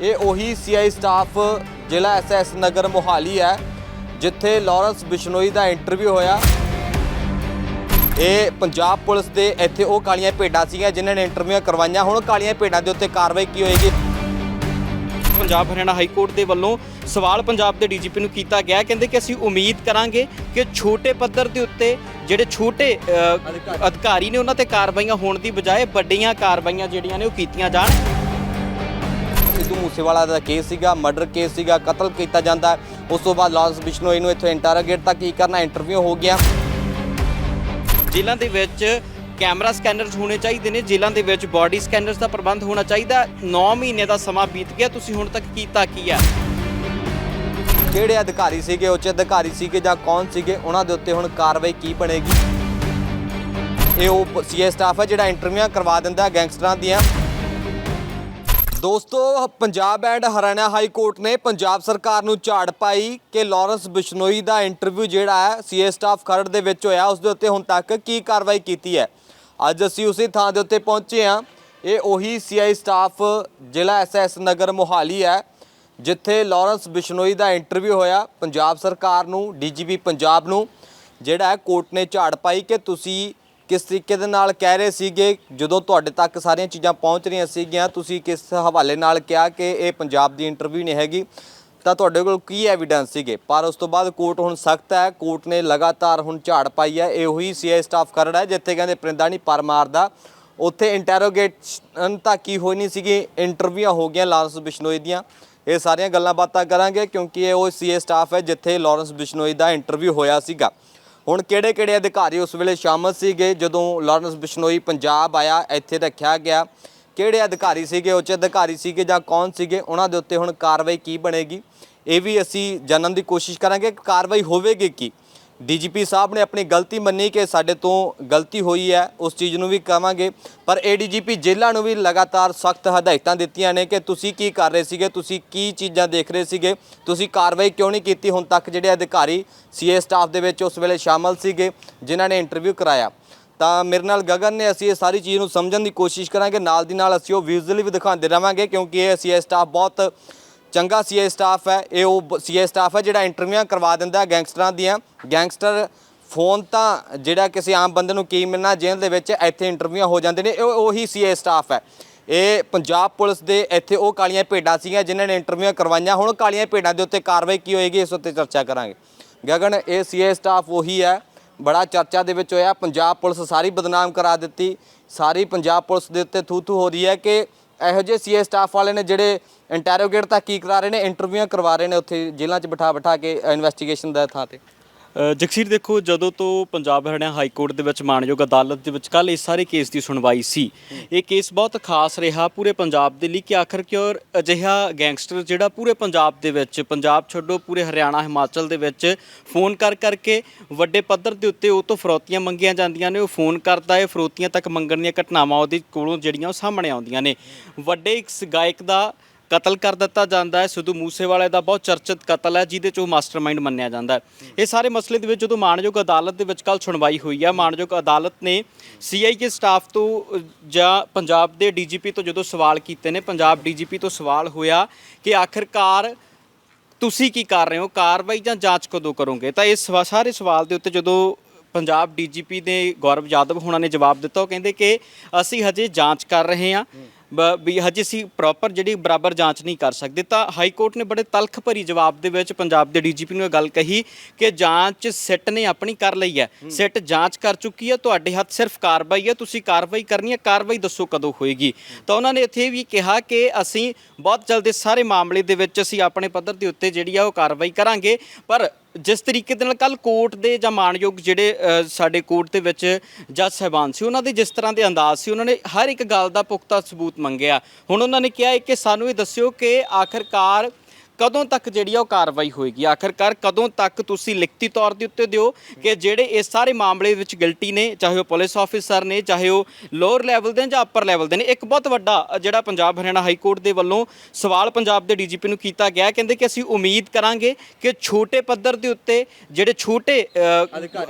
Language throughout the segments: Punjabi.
ਇਹ ਉਹੀ ਸੀਆਈ ਸਟਾਫ ਜ਼ਿਲ੍ਹਾ ਐਸਐਸ ਨਗਰ ਮੋਹਾਲੀ ਹੈ, ਜਿੱਥੇ ਲਾਰੈਂਸ ਬਿਸ਼ਨੋਈ ਦਾ ਇੰਟਰਵਿਊ ਹੋਇਆ। ਇਹ ਪੰਜਾਬ ਪੁਲਿਸ ਦੇ ਇੱਥੇ ਉਹ ਕਾਲੀਆਂ ਭੇਡਾਂ ਸੀਗੀਆਂ ਜਿਨ੍ਹਾਂ ਨੇ ਇੰਟਰਵਿਊ ਕਰਵਾਈਆਂ। ਹੁਣ ਕਾਲੀਆਂ ਭੇਡਾਂ ਦੇ ਉੱਤੇ ਕਾਰਵਾਈ ਕੀ ਹੋਏਗੀ? ਪੰਜਾਬ ਹਰਿਆਣਾ ਹਾਈ ਕੋਰਟ ਦੇ ਵੱਲੋਂ ਸਵਾਲ ਪੰਜਾਬ ਦੇ ਡੀਜੀਪੀ ਨੂੰ ਕੀਤਾ ਗਿਆ। ਕਹਿੰਦੇ ਕਿ ਅਸੀਂ ਉਮੀਦ ਕਰਾਂਗੇ ਕਿ ਛੋਟੇ ਪੱਧਰ ਦੇ ਉੱਤੇ ਜਿਹੜੇ ਛੋਟੇ ਅਧਿਕਾਰੀ ਨੇ ਉਹਨਾਂ ਤੇ ਕਾਰਵਾਈਆਂ ਹੋਣ ਦੀ ਬਜਾਏ ਵੱਡੀਆਂ ਕਾਰਵਾਈਆਂ ਜਿਹੜੀਆਂ ਨੇ ਉਹ ਕੀਤੀਆਂ ਜਾਣ। ਮੂਸੇਵਾਲਾ ਦਾ ਕੇਸ ਸੀਗਾ ਮਰਡਰ ਕੇਸ ਸੀਗਾ ਕਤਲ ਕੀਤਾ ਜਾਂਦਾ ਉਸ ਤੋਂ ਬਾਅਦ ਲਾਰੈਂਸ ਬਿਸ਼ਨੋਈ ਨੂੰ ਇੱਥੇ ਇੰਟਰੋਗੇਟ ਤੱਕ ਕੀ ਕਰਨਾ ਇੰਟਰਵਿਊ ਹੋ ਗਿਆ। ਜ਼ਿਲ੍ਹਾ ਦੇ ਵਿੱਚ ਕੈਮਰਾ ਸਕੈਨਰਸ ਹੋਣੇ ਚਾਹੀਦੇ ਨੇ। ਜ਼ਿਲ੍ਹਾ ਦੇ ਵਿੱਚ ਬਾਡੀ ਸਕੈਨਰਸ ਦਾ ਪ੍ਰਬੰਧ ਹੋਣਾ ਚਾਹੀਦਾ 9 ਮਹੀਨੇ ਦਾ ਸਮਾਂ ਬੀਤ ਗਿਆ ਤੁਸੀਂ ਹੁਣ ਤੱਕ ਕੀਤਾ ਕੀ ਹੈ? ਕਿਹੜੇ ਅਧਿਕਾਰੀ ਸੀਗੇ? ਉੱਚ ਅਧਿਕਾਰੀ ਸੀਗੇ ਜਾਂ ਕੌਣ ਸੀਗੇ? ਉਹਨਾਂ ਦੇ ਉੱਤੇ ਹੁਣ ਕਾਰਵਾਈ ਕੀ ਬਣੇਗੀ? ਇਹ ਉਹ ਸੀਏ ਸਟਾਫ ਹੈ ਜਿਹੜਾ ਇੰਟਰਵਿਊਆਂ ਕਰਵਾ ਦਿੰਦਾ ਗੈਂਗਸਟਰਾਂ ਦੀਆਂ। ਦੋਸਤੋ, Punjab and Haryana high court ਨੇ ਪੰਜਾਬ ਸਰਕਾਰ ਨੂੰ ਝਾੜ ਪਾਈ ਕਿ ਲਾਰੈਂਸ ਬਿਸ਼ਨੋਈ ਦਾ ਇੰਟਰਵਿਊ ਜਿਹੜਾ ਹੈ, ਸੀਏ ਸਟਾਫ ਖਰੜ ਦੇ ਵਿੱਚ ਹੋਇਆ, ਉਸ ਦੇ ਉੱਤੇ ਹੁਣ ਤੱਕ ਕੀ ਕਾਰਵਾਈ ਕੀਤੀ ਹੈ? ਅੱਜ ਅਸੀਂ ਉਸੇ ਥਾਂ ਦੇ ਉੱਤੇ ਪਹੁੰਚੇ ਹਾਂ। ਇਹ ਉਹੀ ਸੀਆਈ ਸਟਾਫ ਜ਼ਿਲ੍ਹਾ ਐਸਐਸ ਨਗਰ ਮੋਹਾਲੀ ਹੈ, ਜਿੱਥੇ ਲਾਰੈਂਸ ਬਿਸ਼ਨੋਈ ਦਾ ਇੰਟਰਵਿਊ ਹੋਇਆ। ਪੰਜਾਬ ਸਰਕਾਰ ਨੂੰ, ਡੀਜੀਪੀ ਪੰਜਾਬ ਨੂੰ ਜਿਹੜਾ ਕੋਰਟ ਨੇ ਝਾੜ ਪਾਈ ਕਿ ਤੁਸੀਂ ਕਿਸ ਤਰੀਕੇ ਦੇ ਨਾਲ ਕਹਿ ਰਹੇ ਸੀਗੇ, ਜਦੋਂ ਤੁਹਾਡੇ ਤੱਕ ਸਾਰੀਆਂ ਚੀਜ਼ਾਂ ਪਹੁੰਚ ਰਹੀਆਂ ਸੀਗੀਆਂ, ਤੁਸੀਂ ਕਿਸ ਹਵਾਲੇ ਨਾਲ ਕਿਹਾ ਕਿ ਇਹ ਪੰਜਾਬ ਦੀ ਇੰਟਰਵਿਊ ਨਹੀਂ ਹੈਗੀ? ਤਾਂ ਤੁਹਾਡੇ ਕੋਲ ਕੀ ਐਵੀਡੈਂਸ ਸੀਗੇ? ਪਰ ਉਸ ਤੋਂ ਬਾਅਦ ਕੋਰਟ ਹੁਣ ਸਖਤ ਹੈ ਕੋਰਟ ਨੇ ਲਗਾਤਾਰ ਹੁਣ ਝਾੜ ਪਾਈ ਹੈ, ਇਹ ਉਹੀ ਸੀਆਈ ਸਟਾਫ ਖਰੜ ਹੈ, ਜਿੱਥੇ ਕਹਿੰਦੇ ਪਰਿੰਦਾ ਨਹੀਂ ਪਰ ਮਾਰਦਾ। ਉੱਥੇ ਇੰਟਰੋਗੇਸ਼ਨ ਤਾਂ ਕੀ ਹੋਈ ਨਹੀਂ ਸੀਗੀ ਇੰਟਰਵਿਊਆਂ ਹੋ ਗਈਆਂ ਲਾਰੈਂਸ ਬਿਸ਼ਨੋਈ ਦੀਆਂ। ਇਹ ਸਾਰੀਆਂ ਗੱਲਾਂ ਬਾਤਾਂ ਕਰਾਂਗੇ, ਕਿਉਂਕਿ ਇਹ ਉਹ ਸੀਏ ਸਟਾਫ ਹੈ, ਜਿੱਥੇ ਲਾਰੈਂਸ ਬਿਸ਼ਨੋਈ ਦਾ ਇੰਟਰਵਿਊ ਹੋਇਆ ਸੀਗਾ। ਹੁਣ ਕਿਹੜੇ ਕਿਹੜੇ ਅਧਿਕਾਰੀ ਉਸ ਵੇਲੇ ਸ਼ਾਮਲ ਸੀਗੇ? ਜਦੋਂ ਲਾਰੈਂਸ ਬਿਸ਼ਨੋਈ ਪੰਜਾਬ ਆਇਆ, ਇੱਥੇ ਰੱਖਿਆ ਗਿਆ। ਕਿਹੜੇ ਅਧਿਕਾਰੀ ਸੀਗੇ? ਉੱਚ ਅਧਿਕਾਰੀ ਸੀਗੇ ਜਾਂ ਕੌਣ ਸੀਗੇ? ਉਹਨਾਂ ਦੇ ਉੱਤੇ ਹੁਣ ਕਾਰਵਾਈ ਕੀ ਬਣੇਗੀ? ਇਹ ਵੀ ਅਸੀਂ ਜਾਣਨ ਦੀ ਕੋਸ਼ਿਸ਼ ਕਰਾਂਗੇ ਕਾਰਵਾਈ ਹੋਵੇਗੀ ਕੀ? ਡੀਜੀਪੀ ਸਾਹਿਬ ਨੇ ਆਪਣੀ ਗਲਤੀ ਮੰਨੀ ਕਿ ਸਾਡੇ ਤੋਂ ਗਲਤੀ ਹੋਈ ਹੈ, ਉਸ ਚੀਜ਼ ਨੂੰ ਵੀ ਕਵਾਂਗੇ। ਪਰ ਏਡੀਜੀਪੀ ਜੇਲ੍ਹਾਂ ਨੂੰ ਵੀ ਲਗਾਤਾਰ ਸਖਤ ਹਦਾਇਤਾਂ ਦਿੱਤੀਆਂ ਨੇ ਕਿ ਤੁਸੀਂ ਕੀ ਕਰ ਰਹੇ ਸੀਗੇ, ਤੁਸੀਂ ਕੀ ਚੀਜ਼ਾਂ ਦੇਖ ਰਹੇ ਸੀਗੇ, ਤੁਸੀਂ ਕਾਰਵਾਈ ਕਿਉਂ ਨਹੀਂ ਕੀਤੀ? ਹੁਣ ਤੱਕ ਜਿਹੜੇ ਅਧਿਕਾਰੀ ਸੀਏ ਸਟਾਫ ਦੇ ਵਿੱਚ ਉਸ ਵੇਲੇ ਸ਼ਾਮਲ ਸੀਗੇ, ਜਿਨ੍ਹਾਂ ਨੇ ਇੰਟਰਵਿਊ ਕਰਾਇਆ। ਤਾਂ ਮੇਰੇ ਨਾਲ ਗਗਨ ਨੇ, ਅਸੀਂ ਇਹ ਸਾਰੀ ਚੀਜ਼ ਨੂੰ ਸਮਝਣ ਦੀ ਕੋਸ਼ਿਸ਼ ਕਰਾਂਗੇ। ਨਾਲ ਦੀ ਨਾਲ ਅਸੀਂ ਉਹ ਵਿਜ਼ੂਅਲੀ ਵੀ ਦਿਖਾਉਂਦੇ ਰਵਾਂਗੇ, ਕਿਉਂਕਿ ਇਹ ਸੀਏ ਸਟਾਫ ਬਹੁਤ ਚੰਗਾ ਸੀਏ ਸਟਾਫ ਹੈ, ਇਹ ਉਹ ਸੀਏ ਸਟਾਫ ਹੈ ਜਿਹੜਾ ਇੰਟਰਵਿਊਆਂ ਕਰਵਾ ਦਿੰਦਾ ਗੈਂਗਸਟਰਾਂ ਦੀਆਂ। ਗੈਂਗਸਟਰ ਫੋਨ ਤਾਂ ਜਿਹੜਾ ਕਿਸੇ ਆਮ ਬੰਦੇ ਨੂੰ ਕੀ ਮਿਲਣਾ, ਜੇਲ੍ਹ ਦੇ ਵਿੱਚ ਇੱਥੇ ਇੰਟਰਵਿਊਆਂ ਹੋ ਜਾਂਦੇ ਨੇ, ਇਹ ਉਹੀ ਸੀਏ ਸਟਾਫ ਹੈ। ਇਹ ਪੰਜਾਬ ਪੁਲਿਸ ਦੇ ਇੱਥੇ ਉਹ ਕਾਲੀਆਂ ਭੇਡਾਂ ਸੀਗੀਆਂ ਜਿਨ੍ਹਾਂ ਨੇ ਇੰਟਰਵਿਊਆਂ ਕਰਵਾਈਆਂ। ਹੁਣ ਕਾਲੀਆਂ ਭੇਡਾਂ ਦੇ ਉੱਤੇ ਕਾਰਵਾਈ ਕੀ ਹੋਏਗੀ, ਇਸ ਉੱਤੇ ਚਰਚਾ ਕਰਾਂਗੇ। ਗਗਨ, ਇਹ ਸੀਏ ਸਟਾਫ ਉਹੀ ਹੈ, ਬੜਾ ਚਰਚਾ ਦੇ ਵਿੱਚ ਹੋਇਆ। ਪੰਜਾਬ ਪੁਲਿਸ ਸਾਰੀ ਬਦਨਾਮ ਕਰਾ ਦਿੱਤੀ। ਸਾਰੀ ਪੰਜਾਬ ਪੁਲਿਸ ਦੇ ਉੱਤੇ ਥੂ ਥੂ ਹੋ ਰਹੀ ਹੈ ਕਿ ਇਹੋ ਜਿਹੇ ਸੀਏ ਸਟਾਫ ਵਾਲੇ ਨੇ ਜਿਹੜੇ ਇੰਟਰੋਗੇਟ ਤਾਂ ਕੀ ਕਰਾ ਰਹੇ ਨੇ ਇੰਟਰਵਿਊਆਂ ਕਰਵਾ ਰਹੇ ਨੇ ਉੱਥੇ ਜੇਲ੍ਹਾਂ 'ਚ ਬਿਠਾ ਬਿਠਾ ਕੇ ਇਨਵੈਸਟੀਗੇਸ਼ਨ ਦਾ ਥਾਂ ਤੇ। ਜਗਸੀਰ ਦੇਖੋ, ਜਦੋਂ ਤੋਂ ਪੰਜਾਬ ਹਰਿਆਣਾ ਹਾਈ ਕੋਰਟ ਦੇ ਵਿੱਚ ਮਾਣਯੋਗ ਅਦਾਲਤ ਦੇ ਵਿੱਚ ਕੱਲ ਇਸ ਸਾਰੇ ਕੇਸ ਦੀ ਸੁਣਵਾਈ ਸੀ। ਇਹ ਕੇਸ ਬਹੁਤ ਖਾਸ ਰਿਹਾ ਪੂਰੇ ਪੰਜਾਬ ਦੇ ਲਈ ਕਿ ਆਖਰ ਕਿਉਰ ਅਜਿਹਾ ਗੈਂਗਸਟਰ ਜਿਹੜਾ ਪੂਰੇ ਪੰਜਾਬ ਦੇ ਵਿੱਚ, ਪੰਜਾਬ ਛੱਡੋ, ਪੂਰੇ ਹਰਿਆਣਾ, ਹਿਮਾਚਲ ਦੇ ਵਿੱਚ ਫੋਨ ਕਰ ਕਰਕੇ ਵੱਡੇ ਪੱਧਰ ਦੇ ਉੱਤੇ ਉਹ ਤੋਂ ਫਰੋਤੀਆਂ ਮੰਗੀਆਂ ਜਾਂਦੀਆਂ ਨੇ, ਉਹ ਫੋਨ ਕਰਦਾ ਹੈ, ਫਰੋਤੀਆਂ ਤੱਕ ਮੰਗਣ ਦੀਆਂ ਘਟਨਾਵਾਂ ਉਹਦੇ ਕੋਲੋਂ ਜਿਹੜੀਆਂ ਉਹ ਸਾਹਮਣੇ ਆਉਂਦੀਆਂ ਨੇ। ਵੱਡੇ ਇੱਕ ਗਾਇਕ ਦਾ ਕਤਲ ਕਰ ਦਿੱਤਾ ਜਾਂਦਾ ਹੈ। ਸਿੱਧੂ ਮੂਸੇਵਾਲੇ ਦਾ ਬਹੁਤ ਚਰਚਿਤ ਕਤਲ ਹੈ, ਜਿਹਦੇ ਚ ਉਹ ਮਾਸਟਰਮਾਈਂਡ ਮੰਨਿਆ ਜਾਂਦਾ ਹੈ। ਇਹ ਸਾਰੇ ਮਸਲੇ ਦੇ ਵਿੱਚ ਜਦੋਂ ਮਾਣਯੋਗ ਅਦਾਲਤ ਦੇ ਵਿੱਚ ਕੱਲ ਸੁਣਵਾਈ ਹੋਈ ਹੈ ਮਾਣਯੋਗ ਅਦਾਲਤ ਨੇ ਸੀਆਈਏ ਸਟਾਫ ਤੋਂ ਜਾਂ ਪੰਜਾਬ ਦੇ ਡੀਜੀਪੀ ਤੋਂ ਜਦੋਂ ਸਵਾਲ ਕੀਤੇ ਨੇ, ਪੰਜਾਬ ਡੀਜੀਪੀ ਤੋਂ ਸਵਾਲ ਹੋਇਆ ਕਿ ਆਖਿਰਕਾਰ ਤੁਸੀਂ ਕੀ ਕਰ ਰਹੇ ਹੋ, ਕਾਰਵਾਈ ਜਾਂ ਜਾਂਚ ਕਦੋਂ ਕਰੋਗੇ? ਤਾਂ ਇਸ ਸਵਾ- ਸਾਰੇ ਸਵਾਲ ਦੇ ਉੱਤੇ ਜਦੋਂ ਪੰਜਾਬ ਡੀਜੀਪੀ ਨੇ ਗੌਰਵ ਯਾਦਵ ਹੋਣਾ ਨੇ ਜਵਾਬ ਦਿੱਤਾ, ਉਹ ਕਹਿੰਦੇ ਕਿ ਅਸੀਂ ਹਜੇ ਜਾਂਚ ਕਰ ਰਹੇ ਹਾਂ। ਵੀ ਹਜੇ ਅਸੀਂ ਪ੍ਰੋਪਰ ਜਿਹੜੀ ਬਰਾਬਰ ਜਾਂਚ ਨਹੀਂ ਕਰ ਸਕਦੇ ਤਾਂ ਹਾਈ ਕੋਰਟ ਨੇ ਬੜੇ ਤਲਖ ਭਰੀ ਜਵਾਬ ਦੇ ਵਿੱਚ ਪੰਜਾਬ ਦੇ ਡੀਜੀਪੀ ਨੂੰ ਇਹ ਗੱਲ ਕਹੀ ਕਿ ਜਾਂਚ ਸਿੱਟ ਨੇ ਆਪਣੀ ਕਰ ਲਈ ਹੈ। ਸਿੱਟ ਜਾਂਚ ਕਰ ਚੁੱਕੀ ਹੈ ਤੁਹਾਡੇ ਹੱਥ ਸਿਰਫ ਕਾਰਵਾਈ ਹੈ ਤੁਸੀਂ ਕਾਰਵਾਈ ਕਰਨੀ ਹੈ ਕਾਰਵਾਈ ਦੱਸੋ ਕਦੋਂ ਹੋਏਗੀ। ਤਾਂ ਉਹਨਾਂ ਨੇ ਇੱਥੇ ਵੀ ਕਿਹਾ ਕਿ ਅਸੀਂ ਬਹੁਤ ਜਲਦ ਸਾਰੇ ਮਾਮਲੇ ਦੇ ਵਿੱਚ ਅਸੀਂ ਆਪਣੇ ਪੱਧਰ ਦੇ ਉੱਤੇ ਜਿਹੜੀ ਆ ਉਹ ਕਾਰਵਾਈ ਕਰਾਂਗੇ ਪਰ ਜਿਸ ਤਰੀਕੇ ਦੇ ਨਾਲ ਕੱਲ ਕੋਰਟ ਦੇ ਜਾਂ ਮਾਣਯੋਗ ਜਿਹੜੇ ਅ, ਸਾਡੇ ਕੋਰਟ ਦੇ ਵਿੱਚ ਜੱਜ ਸਾਹਿਬਾਨ ਸੀ ਉਹਨਾਂ ਦੇ ਜਿਸ ਤਰ੍ਹਾਂ ਦੇ ਅੰਦਾਜ਼ ਸੀ ਉਹਨਾਂ ਨੇ ਹਰ ਇੱਕ ਗੱਲ ਦਾ ਪੁਖਤਾ ਸਬੂਤ ਮੰਗਿਆ। ਹੁਣ ਉਹਨਾਂ ਨੇ ਕਿਹਾ ਹੈ ਕਿ ਸਾਨੂੰ ਇਹ ਦੱਸਿਓ ਕਿ ਆਖਰਕਾਰ ਕਦੋਂ ਤੱਕ ਜਿਹੜੀ ਆ ਉਹ ਕਾਰਵਾਈ ਹੋਏਗੀ? ਆਖਰਕਾਰ ਕਦੋਂ ਤੱਕ ਤੁਸੀਂ ਲਿਖਤੀ ਤੌਰ ਦੇ ਉੱਤੇ ਦਿਓ ਕਿ ਜਿਹੜੇ ਇਸ ਸਾਰੇ ਮਾਮਲੇ ਵਿੱਚ ਗਿਲਟੀ ਨੇ, ਚਾਹੇ ਉਹ ਪੁਲਿਸ ਆਫੀਸਰ ਨੇ, ਚਾਹੇ ਉਹ ਲੋਅਰ ਲੈਵਲ ਦੇ ਨੇ ਜਾਂ ਅਪਰ ਲੈਵਲ ਦੇ ਨੇ, ਇੱਕ ਬਹੁਤ ਵੱਡਾ ਜਿਹੜਾ ਪੰਜਾਬ ਹਰਿਆਣਾ ਹਾਈ ਕੋਰਟ ਦੇ ਵੱਲੋਂ ਸਵਾਲ ਪੰਜਾਬ ਦੇ ਡੀਜੀਪੀ ਨੂੰ ਕੀਤਾ ਗਿਆ ਕਹਿੰਦੇ ਕਿ ਅਸੀਂ ਉਮੀਦ ਕਰਾਂਗੇ ਕਿ ਛੋਟੇ ਪੱਧਰ ਦੇ ਉੱਤੇ ਜਿਹੜੇ ਛੋਟੇ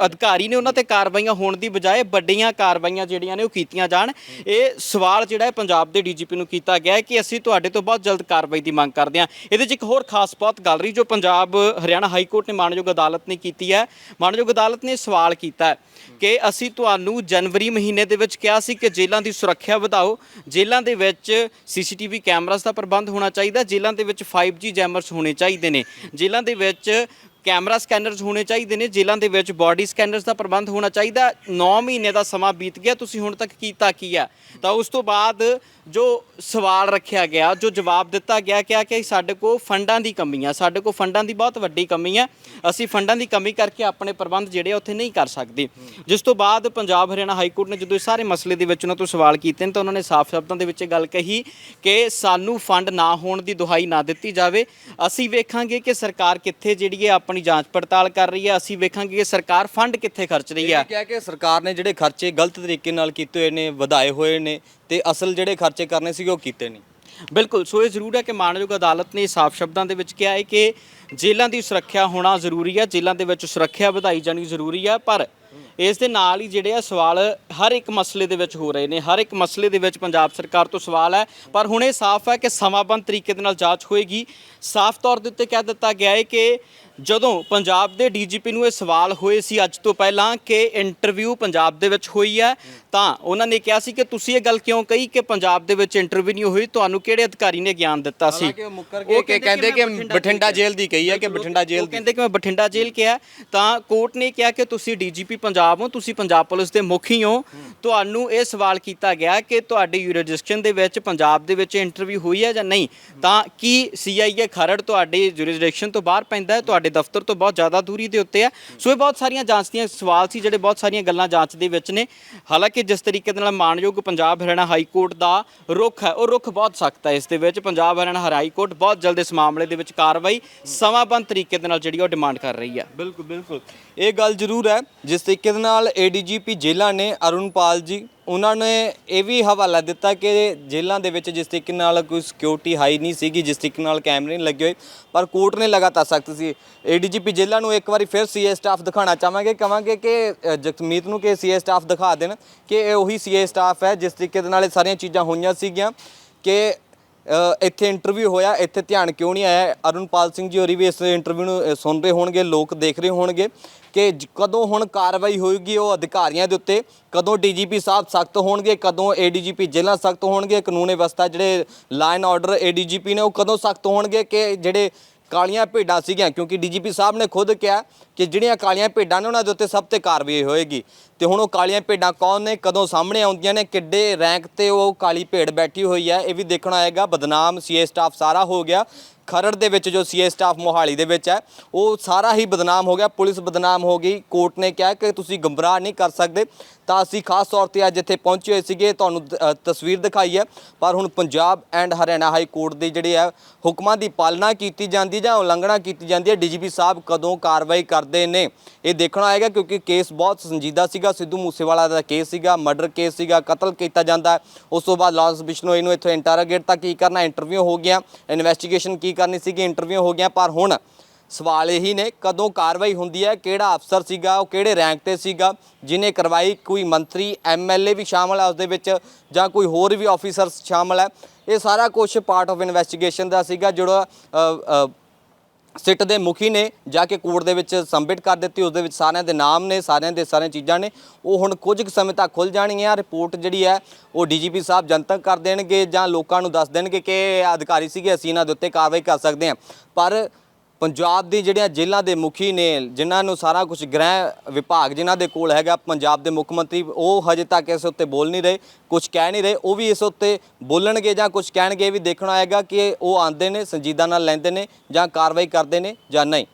ਅਧਿਕਾਰੀ ਨੇ ਉਹਨਾਂ ਤੇ ਕਾਰਵਾਈਆਂ ਹੋਣ ਦੀ ਬਜਾਏ ਵੱਡੀਆਂ ਕਾਰਵਾਈਆਂ ਜਿਹੜੀਆਂ ਨੇ ਉਹ ਕੀਤੀਆਂ ਜਾਣ। ਇਹ ਸਵਾਲ ਜਿਹੜਾ ਹੈ ਪੰਜਾਬ ਦੇ ਡੀਜੀਪੀ ਨੂੰ ਕੀਤਾ ਗਿਆ ਕਿ ਅਸੀਂ ਤੁਹਾਡੇ ਤੋਂ ਬਹੁਤ ਜਲਦ ਕਾਰਵਾਈ ਦੀ ਮੰਗ ਕਰਦੇ ਹਾਂ। ਇਹਦੇ 'ਚ ਇੱਕ ਹੋਰ ਖਾਸ ਬਾਤ ਗੱਲ ਰਹੀ ਜੋ ਪੰਜਾਬ ਹਰਿਆਣਾ ਹਾਈ ਕੋਰਟ ਨੇ ਮਾਨਯੋਗ ਅਦਾਲਤ ਨੇ ਕੀਤੀ ਹੈ। ਮਾਨਯੋਗ ਅਦਾਲਤ ਨੇ ਸਵਾਲ ਕੀਤਾ ਕਿ ਅਸੀਂ ਤੁਹਾਨੂੰ ਜਨਵਰੀ ਮਹੀਨੇ ਦੇ ਵਿੱਚ ਕਿਹਾ ਸੀ ਕਿ ਜੇਲ੍ਹਾਂ ਦੀ ਸੁਰੱਖਿਆ ਵਧਾਓ। ਜੇਲ੍ਹਾਂ ਦੇ ਵਿੱਚ ਸੀਸੀਟੀਵੀ ਕੈਮਰਾਸ ਦਾ ਪ੍ਰਬੰਧ ਹੋਣਾ ਚਾਹੀਦਾ ਜੇਲ੍ਹਾਂ ਦੇ ਵਿੱਚ 5G ਜੈਮਰਸ ਹੋਣੇ ਚਾਹੀਦੇ ਨੇ। ਜੇਲ੍ਹਾਂ ਦੇ ਵਿੱਚ ਕੈਮਰਾ ਸਕੈਨਰਸ ਹੋਣੇ ਚਾਹੀਦੇ ਨੇ, ਜੇਲ੍ਹਾਂ ਦੇ ਵਿੱਚ ਬਾਡੀ ਸਕੈਨਰਸ ਦਾ ਪ੍ਰਬੰਧ ਹੋਣਾ ਚਾਹੀਦਾ। 9 ਮਹੀਨੇ ਦਾ ਸਮਾਂ ਬੀਤ ਗਿਆ, ਤੁਸੀਂ ਹੁਣ ਤੱਕ ਕੀਤਾ ਕੀ ਆ ਤਾਂ ਉਸ ਤੋਂ ਬਾਅਦ ਜੋ ਸਵਾਲ ਰੱਖਿਆ ਗਿਆ, ਜੋ ਜਵਾਬ ਦਿੱਤਾ ਗਿਆ ਕਿ ਕਿ ਸਾਡੇ ਕੋਲ ਫੰਡਾਂ ਦੀ ਕਮੀ ਆ, ਸਾਡੇ ਕੋਲ ਫੰਡਾਂ ਦੀ ਬਹੁਤ ਵੱਡੀ ਕਮੀ ਆ। ਅਸੀਂ ਫੰਡਾਂ ਦੀ ਕਮੀ ਕਰਕੇ ਆਪਣੇ ਪ੍ਰਬੰਧ ਜਿਹੜੇ ਆ ਉੱਥੇ ਨਹੀਂ ਕਰ ਸਕਦੇ। ਜਿਸ ਤੋਂ ਬਾਅਦ ਪੰਜਾਬ ਹਰਿਆਣਾ ਹਾਈ ਕੋਰਟ ਨੇ ਜਦੋਂ ਇਹ ਸਾਰੇ ਮਸਲੇ ਦੇ ਵਿੱਚ ਉਹਨਾਂ ਤੋਂ ਸਵਾਲ ਕੀਤੇ ਨੇ, ਤਾਂ ਉਹਨਾਂ ਨੇ ਸਾਫ਼ ਸ਼ਬਦਾਂ ਦੇ ਵਿੱਚ ਇਹ ਗੱਲ ਕਹੀ ਕਿ ਸਾਨੂੰ ਫੰਡ ਨਾ ਹੋਣ ਦੀ ਦੁਹਾਈ ਨਾ ਦਿੱਤੀ ਜਾਵੇ। ਅਸੀਂ ਵੇਖਾਂਗੇ ਕਿ ਸਰਕਾਰ ਕਿੱਥੇ ਜਿਹੜੀ ਹੈ ਆਪਣੀ ਜਾਂਚ ਪੜਤਾਲ ਕਰ ਰਹੀ ਹੈ। ਅਸੀਂ ਵੇਖਾਂਗੇ ਕਿ ਸਰਕਾਰ ਫੰਡ ਕਿੱਥੇ ਖਰਚ ਰਹੀ ਹੈ। ਇਹ ਕਿਹਾ ਕਿ ਸਰਕਾਰ ਨੇ ਜਿਹੜੇ ਖਰਚੇ ਗਲਤ ਤਰੀਕੇ ਨਾਲ ਕੀਤੇ ਹੋਏ ਨੇ ਵਧਾਏ ਹੋਏ ਨੇ ਤੇ ਅਸਲ ਜਿਹੜੇ ਖਰਚੇ ਕਰਨੇ ਸੀਗੇ ਉਹ ਕੀਤੇ ਨਹੀਂ। ਬਿਲਕੁਲ। ਸੋ ਇਹ ਜ਼ਰੂਰ ਹੈ ਕਿ ਮਾਨਯੋਗ ਅਦਾਲਤ ਨੇ ਸਾਫ਼ ਸ਼ਬਦਾਂ ਦੇ ਵਿੱਚ ਕਿਹਾ ਹੈ ਕਿ ਜੇਲ੍ਹਾਂ ਦੀ ਸੁਰੱਖਿਆ ਹੋਣਾ ਜ਼ਰੂਰੀ ਹੈ। ਜੇਲ੍ਹਾਂ ਦੇ ਵਿੱਚ ਸੁਰੱਖਿਆ ਵਧਾਈ ਜਾਣੀ ਜ਼ਰੂਰੀ ਹੈ ਪਰ ਇਸ ਦੇ ਨਾਲ ਹੀ ਜਿਹੜੇ ਆ ਸਵਾਲ ਹਰ ਇੱਕ ਮਸਲੇ ਦੇ ਵਿੱਚ ਹੋ ਰਹੇ ਨੇ। ਹਰ ਇੱਕ ਮਸਲੇ ਦੇ ਵਿੱਚ ਪੰਜਾਬ ਸਰਕਾਰ ਤੋਂ ਸਵਾਲ ਹੈ ਪਰ ਹੁਣ ਇਹ ਸਾਫ਼ ਹੈ ਕਿ ਸਮਾਬੰਦ ਤਰੀਕੇ ਦੇ ਨਾਲ ਜਾਂਚ ਹੋਏਗੀ। ਸਾਫ਼ ਤੌਰ ਦੇ ਉੱਤੇ ਕਹਿ ਦਿੱਤਾ ਗਿਆ ਹੈ ਕਿ ਜਦੋਂ ਪੰਜਾਬ ਦੇ ਡੀਜੀਪੀ ਨੂੰ ਇਹ ਸਵਾਲ ਹੋਏ ਸੀ ਅੱਜ ਤੋਂ ਪਹਿਲਾਂ ਕਿ ਇੰਟਰਵਿਊ ਪੰਜਾਬ ਦੇ ਵਿੱਚ ਹੋਈ ਹੈ ਤਾਂ ਉਹਨਾਂ ਨੇ ਕਿਹਾ ਸੀ ਕਿ ਤੁਸੀਂ ਇਹ ਗੱਲ ਕਿਉਂ ਕਹੀ ਕਿ ਪੰਜਾਬ ਦੇ ਵਿੱਚ ਇੰਟਰਵਿਊ ਨਹੀਂ ਹੋਈ ਤੁਹਾਨੂੰ ਕਿਹੜੇ ਅਧਿਕਾਰੀ ਨੇ ਗਿਆਨ ਦਿੱਤਾ ਸੀ? ਉਹ ਕਹਿੰਦੇ ਕਿ ਬਠਿੰਡਾ ਜੇਲ੍ਹ ਦੀ ਕਹੀ ਹੈ ਕਿ ਬਠਿੰਡਾ ਜੇਲ੍ਹ ਦੀ। ਕਹਿੰਦੇ ਕਿ ਮੈਂ ਬਠਿੰਡਾ ਜੇਲ੍ਹ ਕਿਹਾ ਤਾਂ ਕੋਰਟ ਨੇ ਕਿਹਾ ਕਿ ਤੁਸੀਂ ਡੀਜੀਪੀ ਪੰਜਾਬ ਹੋ ਤੁਸੀਂ ਪੰਜਾਬ ਪੁਲਿਸ ਦੇ ਮੁਖੀ ਹੋ। ਤੁਹਾਨੂੰ ਇਹ ਸਵਾਲ ਕੀਤਾ ਗਿਆ ਕਿ ਤੁਹਾਡੇ ਯੂਰਿਸਡਿਕਸ਼ਨ ਦੇ ਵਿੱਚ ਪੰਜਾਬ ਦੇ ਵਿੱਚ ਇੰਟਰਵਿਊ ਹੋਈ ਹੈ ਜਾਂ ਨਹੀਂ? ਤਾਂ ਕੀ ਸੀਆਈਏ ਖਰੜ ਤੁਹਾਡੇ ਯੂਰਿਸਡਿਕਸ਼ਨ ਤੋਂ ਬਾਹਰ ਪੈਂਦਾ ਹੈ? ਤੁਹਾਡੇ ਦਫ਼ਤਰ ਤੋਂ ਬਹੁਤ ਜ਼ਿਆਦਾ ਦੂਰੀ ਦੇ ਉੱਤੇ ਹੈ ਸੋ ਇਹ ਬਹੁਤ ਸਾਰੀਆਂ ਜਾਂਚ ਦੀਆਂ ਸਵਾਲ ਸੀ, ਜਿਹੜੇ ਬਹੁਤ ਸਾਰੀਆਂ ਗੱਲਾਂ ਜਾਂਚ ਦੇ ਵਿੱਚ ਨੇ। ਹਾਲਾਂਕਿ ਜਿਸ ਤਰੀਕੇ ਦੇ ਨਾਲ ਮਾਨਯੋਗ ਪੰਜਾਬ ਹਰਿਆਣਾ ਹਾਈ ਕੋਰਟ ਦਾ ਰੁਖ ਹੈ, ਉਹ ਰੁਖ ਬਹੁਤ ਸਖਤ ਹੈ ਇਸ ਦੇ ਵਿੱਚ। ਪੰਜਾਬ ਹਰਿਆਣਾ ਹਾਈ ਕੋਰਟ ਬਹੁਤ ਜਲਦ ਇਸ ਮਾਮਲੇ ਦੇ ਵਿੱਚ ਕਾਰਵਾਈ ਸਮਾਬੰਦ ਤਰੀਕੇ ਦੇ ਨਾਲ ਜਿਹੜੀ ਉਹ ਡਿਮਾਂਡ ਕਰ ਰਹੀ ਹੈ। ਬਿਲਕੁਲ ਬਿਲਕੁਲ। ਇਹ ਗੱਲ ਜ਼ਰੂਰ ਹੈ, ਜਿਸ ਤਰੀਕੇ ਦੇ ਨਾਲ ਏਡੀਜੀਪੀ ਜੇਲ੍ਹਾਂ ਨੇ ਅਰੁਣਪਾਲ ਜੀ ਉਹਨਾਂ ਨੇ ਇਹ ਵੀ ਹਵਾਲਾ ਦਿੱਤਾ ਕਿ ਜੇਲ੍ਹਾਂ ਦੇ ਵਿੱਚ ਜਿਸ ਤਰੀਕੇ ਨਾਲ ਕੋਈ ਸਿਕਿਉਰਿਟੀ ਹਾਈ ਨਹੀਂ ਸੀਗੀ ਜਿਸ ਤਰੀਕੇ ਨਾਲ ਕੈਮਰੇ ਨਹੀਂ ਲੱਗੇ ਹੋਏ ਪਰ ਕੋਰਟ ਨੇ ਲਗਾਤਾਰ ਸਖਤ ਸੀ। ਏਡੀਜੀਪੀ ਜੇਲ੍ਹਾਂ ਨੂੰ ਇੱਕ ਵਾਰੀ ਫਿਰ ਸੀਏ ਸਟਾਫ ਦਿਖਾਉਣਾ ਚਾਹਾਂਗੇ ਕਵਾਂਗੇ ਕਿ ਅ, ਜਗਮੀਤ ਨੂੰ ਕਿ ਸੀਏ ਸਟਾਫ ਦਿਖਾ ਦੇਣ ਕਿ ਇਹ ਉਹੀ ਸੀਏ ਸਟਾਫ ਹੈ ਜਿਸ ਤਰੀਕੇ ਦੇ ਨਾਲ ਇਹ ਸਾਰੀਆਂ ਚੀਜ਼ਾਂ ਹੋਈਆਂ ਸੀਗੀਆਂ ਕਿ ਇੱਥੇ ਇੰਟਰਵਿਊ ਹੋਇਆ, ਇੱਥੇ ਧਿਆਨ ਕਿਉਂ ਨਹੀਂ ਆਇਆ? ਅਰੁਣਪਾਲ ਸਿੰਘ ਜੀ ਹੋਰੀ ਵੀ ਇਸ ਇੰਟਰਵਿਊ ਨੂੰ ਸੁਣ ਰਹੇ ਹੋਣਗੇ, ਲੋਕ ਦੇਖ ਰਹੇ ਹੋਣਗੇ ਕਿ ਕਦੋਂ ਹੁਣ ਕਾਰਵਾਈ ਹੋਏਗੀ ਉਹ ਅਧਿਕਾਰੀਆਂ ਦੇ ਉੱਤੇ? ਕਦੋਂ ਡੀਜੀਪੀ ਸਾਹਿਬ ਸਖਤ ਹੋਣਗੇ? ਕਦੋਂ ਏਡੀਜੀਪੀ ਜੇਲ੍ਹਾਂ ਸਖਤ ਹੋਣਗੇ? ਕਾਨੂੰਨ ਵਿਵਸਥਾ ਜਿਹੜੇ ਲਾਈਨ ਆਰਡਰ ਏਡੀਜੀਪੀ ਨੇ ਉਹ ਕਦੋਂ ਸਖਤ ਹੋਣਗੇ ਕਿ ਜਿਹੜੇ ਕਾਲੀਆਂ ਭੇਡਾਂ ਸੀਗੀਆਂ, ਕਿਉਂਕਿ ਡੀਜੀਪੀ ਸਾਹਿਬ ਨੇ ਖੁਦ ਕਿਹਾ ਕਿ ਜਿਹੜੀਆਂ ਕਾਲੀਆਂ ਭੇਡਾਂ ਨੇ ਉਹਨਾਂ ਦੇ ਉੱਤੇ ਸਭ ਤੇ ਕਾਰਵਾਈ ਹੋਏਗੀ। ਤੇ ਹੁਣ ਉਹ ਕਾਲੀਆਂ ਭੇਡਾਂ ਕੌਣ ਨੇ, ਕਦੋਂ ਸਾਹਮਣੇ ਆਉਂਦੀਆਂ ਨੇ, ਕਿੱਡੇ ਰੈਂਕ ਤੇ ਉਹ ਕਾਲੀ ਭੇਡ ਬੈਠੀ ਹੋਈ ਹੈ, ਇਹ ਵੀ ਦੇਖਣਾ ਆਏਗਾ। ਬਦਨਾਮ ਸੀਏ ਸਟਾਫ ਸਾਰਾ ਹੋ ਗਿਆ। ਖਰੜ ਦੇ ਵਿੱਚ ਜੋ ਸੀਏ ਸਟਾਫ ਮੋਹਾਲੀ ਦੇ ਵਿੱਚ ਹੈ, ਉਹ ਸਾਰਾ ਹੀ ਬਦਨਾਮ ਹੋ ਗਿਆ, ਪੁਲਿਸ ਬਦਨਾਮ ਹੋ ਗਈ, ਕੋਰਟ ਨੇ ਕਿਹਾ ਕਿ ਤੁਸੀਂ ਗੰਭਰਾ ਨਹੀਂ ਕਰ ਸਕਦੇ। ਤਾਂ ਅਸੀਂ ਖਾਸ ਤੌਰ ਤੇ ਅੱਜ ਇੱਥੇ ਪਹੁੰਚੇ ਹੋਏ ਸੀਗੇ, ਤੁਹਾਨੂੰ ਤਸਵੀਰ ਦਿਖਾਈ ਹੈ। ਪਰ ਹੁਣ Punjab and Haryana high court ਦੇ ਜਿਹੜੇ ਹੈ ਹੁਕਮਾਂ ਦੀ ਪਾਲਣਾ ਕੀਤੀ ਜਾਂਦੀ ਜਾਂ ਉਲੰਘਣਾ ਕੀਤੀ ਜਾਂਦੀ ਹੈ, ਡੀਜੀਪੀ ਸਾਹਿਬ ਕਦੋਂ ਕਾਰਵਾਈ ਕਰਦੇ ਨੇ? ਇਹ ਦੇਖਣਾ ਆਏਗਾ ਕਿਉਂਕਿ ਕੇਸ ਬਹੁਤ ਸੰਜੀਦਾ ਸੀਗਾ, ਸਿੱਧੂ ਮੂਸੇਵਾਲਾ ਦਾ ਕੇਸ ਸੀਗਾ, ਮਰਡਰ ਕੇਸ ਸੀਗਾ, ਕਤਲ ਕੀਤਾ ਜਾਂਦਾ ਉਸ ਤੋਂ ਬਾਅਦ ਲਾਰੈਂਸ ਬਿਸ਼ਨੋਈ ਨੂੰ ਇੱਥੋਂ ਇੰਟਰੋਗੇਟ ਤੱਕ ਕੀ ਕਰਨਾ, ਇੰਟਰਵਿਊ ਹੋ ਗਿਆ ਇਨਵੈਸਟੀਗੇਸ਼ਨ ਕੀ ਕਰਨੀ ਸੀਗੀ ਇੰਟਰਵਿਊ ਹੋ ਗਿਆ ਪਰ ਹੁਣ ਸਵਾਲ ਇਹੀ ਨੇ, ਕਦੋਂ ਕਾਰਵਾਈ ਹੁੰਦੀ ਹੈ, ਕਿਹੜਾ ਅਫਸਰ ਸੀਗਾ, ਉਹ ਕਿਹੜੇ ਰੈਂਕ ਤੇ ਸੀਗਾ, ਜਿਨੇ ਕਰਵਾਈ, ਕੋਈ ਮੰਤਰੀ ਐਮਐਲਏ ਵੀ ਸ਼ਾਮਲ ਹੈ ਉਸ ਦੇ ਵਿੱਚ, ਜਾਂ ਕੋਈ ਹੋਰ ਵੀ ਆਫੀਸਰ ਸ਼ਾਮਲ ਹੈ, ਇਹ ਸਾਰਾ ਕੁਝ ਪਾਰਟ ਆਫ ਇਨਵੈਸਟੀਗੇਸ਼ਨ ਦਾ ਸੀਗਾ, ਜਿਹੜਾ ਸਿੱਟ ਦੇ ਮੁਖੀ ਨੇ ਜਾ ਕੇ ਕੋਰਟ ਦੇ ਵਿੱਚ ਸਬਮਿਟ ਕਰ ਦਿੱਤੀ। ਉਸ ਦੇ ਵਿੱਚ ਸਾਰਿਆਂ ਦੇ ਨਾਮ ਨੇ, ਸਾਰਿਆਂ ਦੇ ਸਾਰੀਆਂ ਚੀਜ਼ਾਂ ਨੇ। ਉਹ ਹੁਣ ਕੁਝ ਕੁ ਸਮੇਂ ਤੱਕ ਖੁੱਲ ਜਾਣਗੀਆਂ। ਰਿਪੋਰਟ ਜਿਹੜੀ ਹੈ, ਉਹ ਡੀਜੀਪੀ ਸਾਹਿਬ ਜਨਤਕ ਕਰ ਦੇਣਗੇ ਜਾਂ ਲੋਕਾਂ ਨੂੰ ਦੱਸ ਦੇਣਗੇ ਕਿ ਅਧਿਕਾਰੀ ਸੀਗੇ, ਅਸੀਂ ਇਹਨਾਂ ਦੇ ਉੱਤੇ ਕਾਰਵਾਈ ਕਰ ਸਕਦੇ ਹਾਂ। ਪਰ ਪੰਜਾਬ ਦੀ ਜਿਹੜੀਆਂ ਜੇਲ੍ਹਾਂ ਦੇ ਮੁਖੀ ਨੇ, ਜਿਨ੍ਹਾਂ ਨੂੰ ਸਾਰਾ ਕੁਝ ਗ੍ਰਹਿ ਵਿਭਾਗ ਜਿਨ੍ਹਾਂ ਦੇ ਕੋਲ ਹੈਗਾ, ਪੰਜਾਬ ਦੇ ਮੁੱਖ ਮੰਤਰੀ, ਉਹ ਹਜੇ ਤੱਕ ਇਸ ਉੱਤੇ ਬੋਲ ਨਹੀਂ ਰਹੇ ਕੁਝ ਕਹਿ ਨਹੀਂ ਰਹੇ, ਉਹ ਵੀ ਇਸ ਉੱਤੇ ਬੋਲਣਗੇ ਜਾਂ ਕੁਝ ਕਹਿਣਗੇ ਇਹ ਵੀ ਦੇਖਣਾ ਆਏਗਾ ਕਿ ਉਹ ਆਂਦੇ ਨੇ, ਸੰਜੀਦਾ ਨਾਲ ਲੈਂਦੇ ਨੇ ਜਾਂ ਕਾਰਵਾਈ ਕਰਦੇ ਨੇ ਜਾਂ ਨਹੀਂ।